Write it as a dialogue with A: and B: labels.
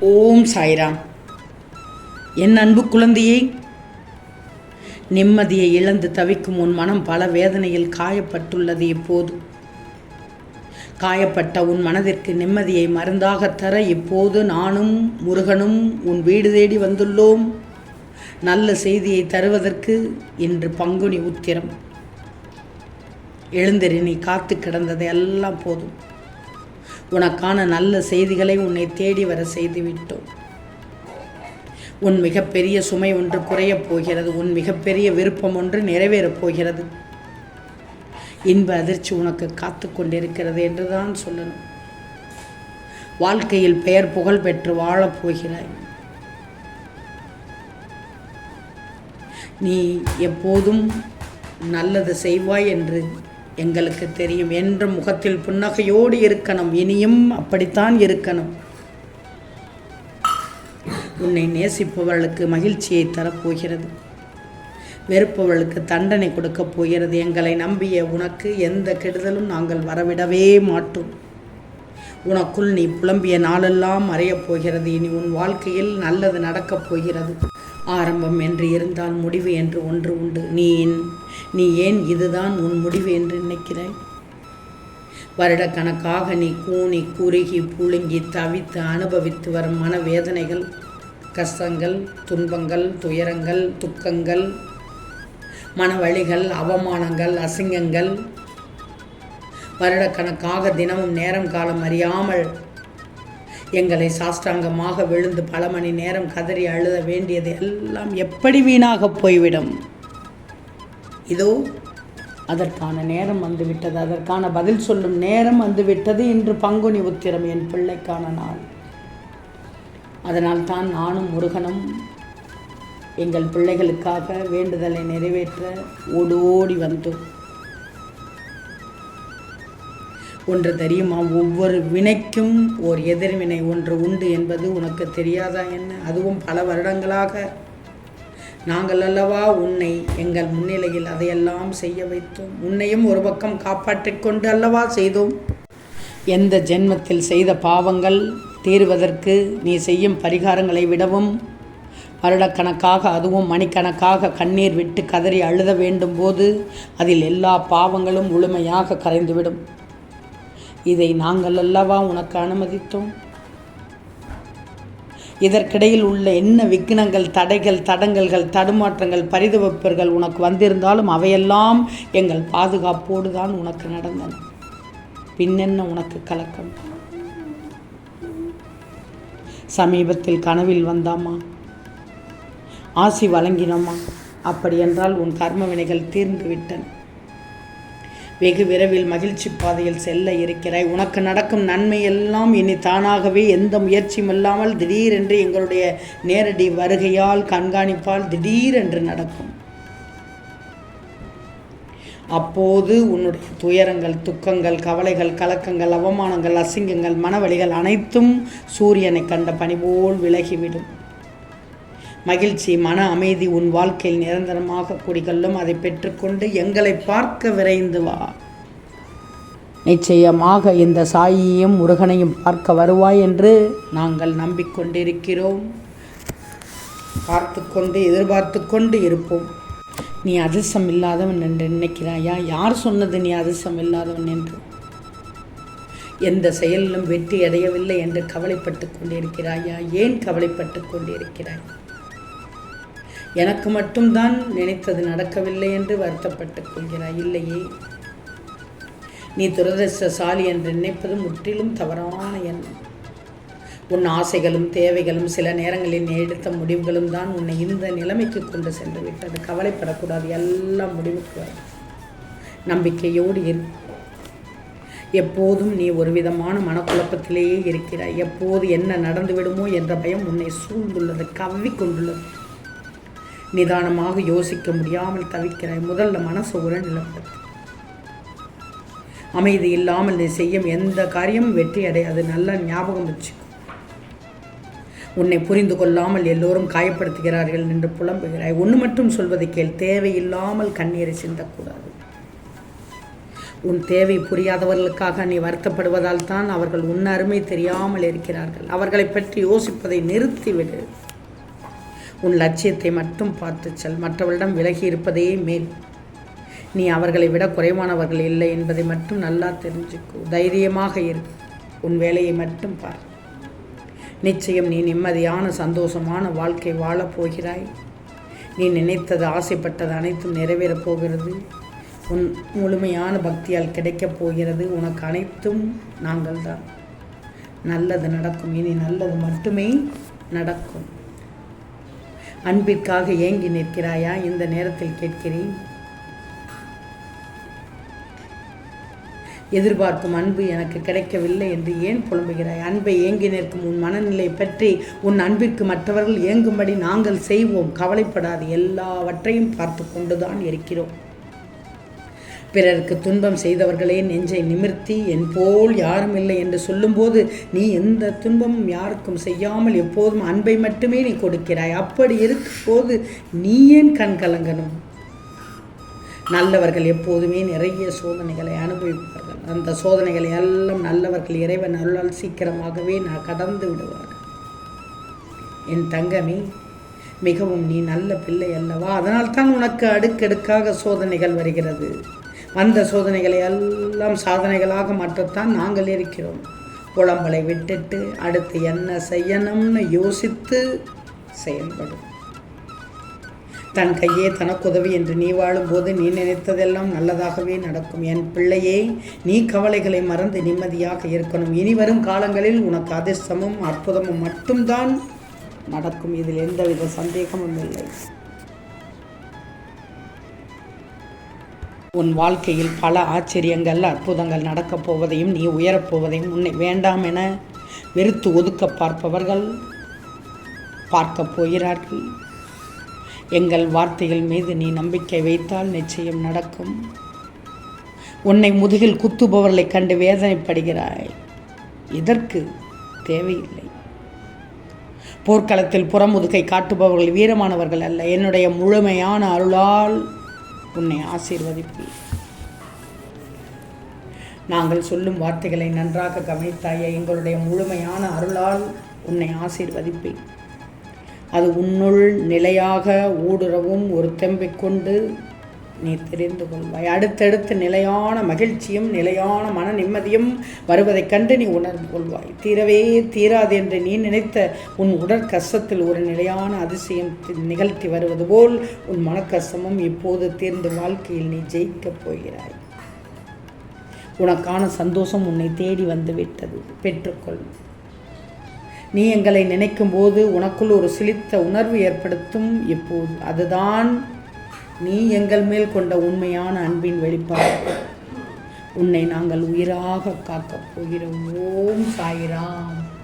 A: ஓம் சாய்ராம். என் அன்பு குழந்தையே நிம்மதியை இழந்து தவிக்கும் உன் மனம் பல வேதனையில் காயப்பட்டுள்ளது இப்போது. காயப்பட்ட உன் மனதிற்கு நிம்மதியை மருந்தாக தர இப்போது நானும் முருகனும் உன் வீடு தேடி வந்துள்ளோம். நல்ல செய்தியை தருவதற்கு இன்று பங்குனி உத்திரம். எழுந்திரி நீ காத்து கிடந்தது எல்லாம் போதும். உனக்கான நல்ல செய்திகளை உன்னை தேடி வர செய்துவிட்டோம். உன் மிகப்பெரிய சுமை ஒன்று குறையப் போகிறது. உன் மிகப்பெரிய விருப்பம் ஒன்று நிறைவேறப் போகிறது. இன்ப அதிர்ச்சி உனக்கு காத்து கொண்டிருக்கிறது என்று தான் சொல்லணும். வாழ்க்கையில் பெயர் புகழ் பெற்று வாழப் போகிறாய். நீ எப்போதும் நல்லது செய்வாய் என்று எங்களுக்கு தெரியும் என்றும் முகத்தில் புன்னகையோடு இருக்கணும். இனியும் அப்படித்தான் இருக்கணும். உன்னை நேசிப்பவர்களுக்கு மகிழ்ச்சியை தரப்போகிறது. வெறுப்பவர்களுக்கு தண்டனை கொடுக்கப் போகிறது. எங்களை நம்பிய உனக்கு எந்த கெடுதலும் நாங்கள் வரவிடவே மாட்டோம். உனக்குள் நீ புலம்பிய நாளெல்லாம் மறையப் போகிறது. இனி உன் வாழ்க்கையில் நல்லது நடக்கப் போகிறது. ஆரம்பம் என்று இருந்தால் முடிவு என்று ஒன்று உண்டு. நீ நீ ஏன் இதுதான் உன் முடிவு என்று நினைக்கிறாய்? வருடக்கணக்காக நீ கூனி குறுகி புழுங்கி தவித்து அனுபவித்து வரும் மனவேதனைகள் கஷ்டங்கள் துன்பங்கள் துயரங்கள் துக்கங்கள் மனவழிகள் அவமானங்கள் அசிங்கங்கள் வருடக்கணக்காக தினமும் நேரம் காலம் அறியாமல் எங்களை சாஷ்டாங்கமாக விழுந்து பல மணி நேரம் கதறி அழுத வேண்டியது எல்லாம் எப்படி வீணாக போய்விடும்? இதோ அதற்கான நேரம் வந்துவிட்டது. அதற்கான பதில் சொல்லும் நேரம் வந்துவிட்டது இன்று பங்குனி உத்திரம் என் பிள்ளைக்கான நாள். அதனால் தான் நானும் முருகனும் எங்கள் பிள்ளைகளுக்காக வேண்டுதலை நிறைவேற்ற ஓடோடி வந்தோம் ஒன்று தெரியுமா? ஒவ்வொரு வினைக்கும் ஓர் எதிர்வினை ஒன்று உண்டு என்பது உனக்கு தெரியாதா என்ன? அதுவும் பல வருடங்களாக நாங்கள் அல்லவா உன்னை எங்கள் முன்னிலையில் அதையெல்லாம் செய்ய வைத்தோம். உன்னையும் ஒரு பக்கம் காப்பாற்றிக் கொண்டு அல்லவா செய்தோம். எந்த ஜென்மத்தில் செய்த பாவங்கள் தீர்வதற்கு நீ செய்யும் பரிகாரங்களை விடவும் வருடக்கணக்காக அதுவும் மணிக்கணக்காக கண்ணீர் விட்டு கதறி அழுத வேண்டும் போது அதில் எல்லா பாவங்களும் முழுமையாக கரைந்துவிடும். இதை நாங்கள் அல்லவா உனக்கு அனுமதித்தோம். இதற்கிடையில் உள்ள என்ன விக்னங்கள் தடைகள் தடங்கல்கள் தடுமாற்றங்கள் பரிதவிப்பர்கள் உனக்கு வந்திருந்தாலும் அவையெல்லாம் எங்கள் பாதுகாப்போடு தான் உனக்கு நடந்தன. பின்னென்ன உனக்கு கலக்கம்? சமீபத்தில் கனவில் வந்தாமா? ஆசி வழங்கினோமா? அப்படியென்றால் உன் கர்ம வினைகள் தீர்ந்து விட்டன வெகு விரைவில் மகிழ்ச்சி பாதையில் செல்ல இருக்கிறாய். உனக்கு நடக்கும் நன்மை எல்லாம் இனி தானாகவே எந்த முயற்சியும் இல்லாமல் திடீரென்று எங்களுடைய நேரடி வருகையால் கண்காணிப்பால் திடீரென்று நடக்கும். அப்போது உன்னுடைய துயரங்கள் துக்கங்கள் கவலைகள் கலக்கங்கள் அவமானங்கள் அசிங்கங்கள் மனவழிகள் அனைத்தும் சூரியனை கண்ட பணிபோல் விலகிவிடும். மகிழ்ச்சி மன அமைதி உன் வாழ்க்கையில் நிரந்தரமாக குடிகொள்ளும். அதை பெற்றுக்கொண்டு எங்களை பார்க்க விரைந்து வா. நிச்சயமாக இந்த சாயியையும் முருகனையும் பார்க்க வருவாய் என்று நாங்கள் நம்பிக்கொண்டிருக்கிறோம். பார்த்து கொண்டு எதிர்பார்த்து கொண்டு இருப்போம். நீ அதிர்ஷ்டம் இல்லாதவன் என்று நினைக்கிறாயா? யார் சொன்னது நீ அதிர்ஷ்டம் இல்லாதவன் என்று? எந்த செயலிலும் வெற்றி அடையவில்லை என்று கவலைப்பட்டு கொண்டிருக்கிறாயா? ஏன் கவலைப்பட்டு கொண்டிருக்கிறாய்? எனக்கு மட்டும்தான் நினைத்தது நடக்கவில்லை என்று வருத்தப்பட்டுக் கொள்கிறாய். இல்லையே. நீ துரதிருஷ்டசாலி என்று நினைப்பது முற்றிலும் தவறான எண்ணம். உன் ஆசைகளும் தேவைகளும் சில நேரங்களில் நீ எடுத்த முடிவுகளும் தான் உன்னை இந்த நிலைமைக்கு கொண்டு சென்று விட்டது. கவலைப்படக்கூடாது. எல்லாம் முடிவுக்கு வரும். நம்பிக்கையோடு இரு. எப்போதும் நீ ஒரு விதமான மனக்குழப்பத்திலேயே இருக்கிறாய். எப்போது என்ன நடந்துவிடுமோ என்ற பயம் உன்னை சூழ்ந்துள்ளது கவ்விக்கொண்டுள்ளது. நிதானமாக யோசிக்க முடியாமல் தவிக்கிறாய் முதல்ல மனசு ஒரு நிலப்பது. அமைதி இல்லாமல் நீ செய்யும் எந்த காரியமும் வெற்றி அடையாது. நல்ல ஞாபகம் வச்சு உன்னை புரிந்து கொள்ளாமல் எல்லோரும் காயப்படுத்துகிறார்கள் என்று புலம்புகிறாய். ஒன்று மட்டும் சொல்வதை கேள். தேவையில்லாமல் கண்ணீரை சிந்தக்கூடாது. உன் தேவை புரியாதவர்களுக்காக நீ வருத்தப்படுவதால் தான் அவர்கள் உன் அருமை தெரியாமல் இருக்கிறார்கள். அவர்களை பற்றி யோசிப்பதை நிறுத்திவிடு. உன் லட்சியத்தை மட்டும் பார்த்து செல். மற்றவர்களிடம் விலகி இருப்பதே மேல். நீ அவர்களை விட குறைவானவர்கள் இல்லை என்பதை மட்டும் நல்லா தெரிஞ்சுக்கோ. தைரியமாக இரு. உன் வேலையை மட்டும் பார். நிச்சயம் நீ நிம்மதியான சந்தோஷமான வாழ்க்கை வாழப் போகிறாய். நீ நினைத்தது ஆசைப்பட்டது அனைத்தும் நிறைவேறப் போகிறது. உன் முழுமையான பக்தியால் கிடைக்கப் போகிறது. உனக்கு அனைத்தும் நாங்கள் தான் நல்லது நடக்கும். இனி நல்லது மட்டுமே நடக்கும். அன்பிற்காக ஏங்கி நிற்கிறாயா? இந்த நேரத்தில் கேட்கிறேன். எதிர்பார்க்கும் அன்பு எனக்கு கிடைக்கவில்லை என்று ஏன் புலம்புகிறாய்? அன்பை ஏங்கி நிற்கும் உன் மனநிலை பற்றி உன் அன்பிற்கு மற்றவர்கள் ஏங்கும்படி நாங்கள் செய்வோம். கவலைப்படாது எல்லாவற்றையும் பார்த்து கொண்டுதான் இருக்கிறோம். பிறருக்கு துன்பம் செய்தவர்களே நெஞ்சை நிமிர்த்தி என் போல் யாரும் இல்லை என்று சொல்லும்போது நீ எந்த துன்பமும் யாருக்கும் செய்யாமல் எப்போதும் அன்பை மட்டுமே நீ கொடுக்கிறாய். அப்படி இருக்கும் போது நீ ஏன் கண் கலங்கணும்? நல்லவர்கள் எப்போதுமே நிறைய சோதனைகளை அனுபவிப்பார்கள். அந்த சோதனைகளை எல்லாம் நல்லவர்கள் இறைவன் அருளால் சீக்கிரமாகவே நான் கடந்து விடுவார்கள். என் தங்கமே மிகவும் நீ நல்ல பிள்ளை அல்லவா? அதனால்தான் உனக்கு அடுக்கடுக்காக சோதனைகள் வருகிறது. அந்த சோதனைகளை எல்லாம் சாதனைகளாக மாற்றத்தான் நாங்கள் இருக்கிறோம். குழம்பலை விட்டுட்டு அடுத்து என்ன செய்யணும்னு யோசித்து செயல்படும். தன் கையே தனக்குதவி என்று நீ வாழும்போது நீ நினைத்ததெல்லாம் நல்லதாகவே நடக்கும். என் பிள்ளையே நீ கவலைகளை மறந்து நிம்மதியாக இருக்கணும். இனி வரும் காலங்களில் உனக்கு அதிர்ஷ்டமும் அற்புதமும் மட்டும்தான் நடக்கும். இதில் எந்தவித சந்தேகமும் இல்லை. உன் வாழ்க்கையில் பல ஆச்சரியங்கள் அற்புதங்கள் நடக்கப் போவதையும் நீ உயரப்போவதையும் உன்னை வேண்டாம் என வெறுத்து ஒதுக்க பார்ப்பவர்கள் பார்க்கப் போகிறார்கள். எங்கள் வார்த்தைகள் மீது நீ நம்பிக்கை வைத்தால் நிச்சயம் நடக்கும். உன்னை முதுகில் குத்துபவர்களை கண்டு வேதனைப்படுகிறாய். இதற்கு தேவையில்லை. போர்க்களத்தில் புறமுதுகை காட்டுபவர்கள் வீரமானவர்கள் அல்ல. என்னுடைய முழுமையான அருளால் உன்னை ஆசீர்வதிப்பேன் நாங்கள் சொல்லும் வார்த்தைகளை நன்றாக கவனித்தாய எங்களுடைய முழுமையான அருளால் உன்னை ஆசீர்வதிப்பேன் அது உன்னுள் நிலையாக ஊடுறவும் ஒரு தெம்பை கொண்டு நீ தெரிந்து கொள்வாய். அடுத்தடுத்து நிலையான மகிழ்ச்சியும் நிலையான மன நிம்மதியும் வருவதைக் கண்டு நீ உணர்ந்து கொள்வாய். தீரவே தீராது என்று நீ நினைத்த உன் உடற்கஷ்டத்தில் ஒரு நிலையான அதிசயம் நிகழ்த்தி வருவது போல் உன் மனக்கஷ்டமும் இப்போது தீர்ந்து வாழ்க்கையில் நீ ஜெயிக்கப் போகிறாய். உனக்கான சந்தோஷம் உன்னை தேடி வந்து விட்டது. பெற்றுக்கொள். நீ எங்களை நினைக்கும் போது உனக்குள் ஒரு சிலித்த உணர்வு ஏற்படுத்தும். இப்போது அதுதான் நீ எங்கள் மேல் கொண்ட உண்மையான அன்பின் வெளிப்பாடு. உன்னை நாங்கள் உயிராக காக்கப் போகிறோம். ஓம் சாயிராம்.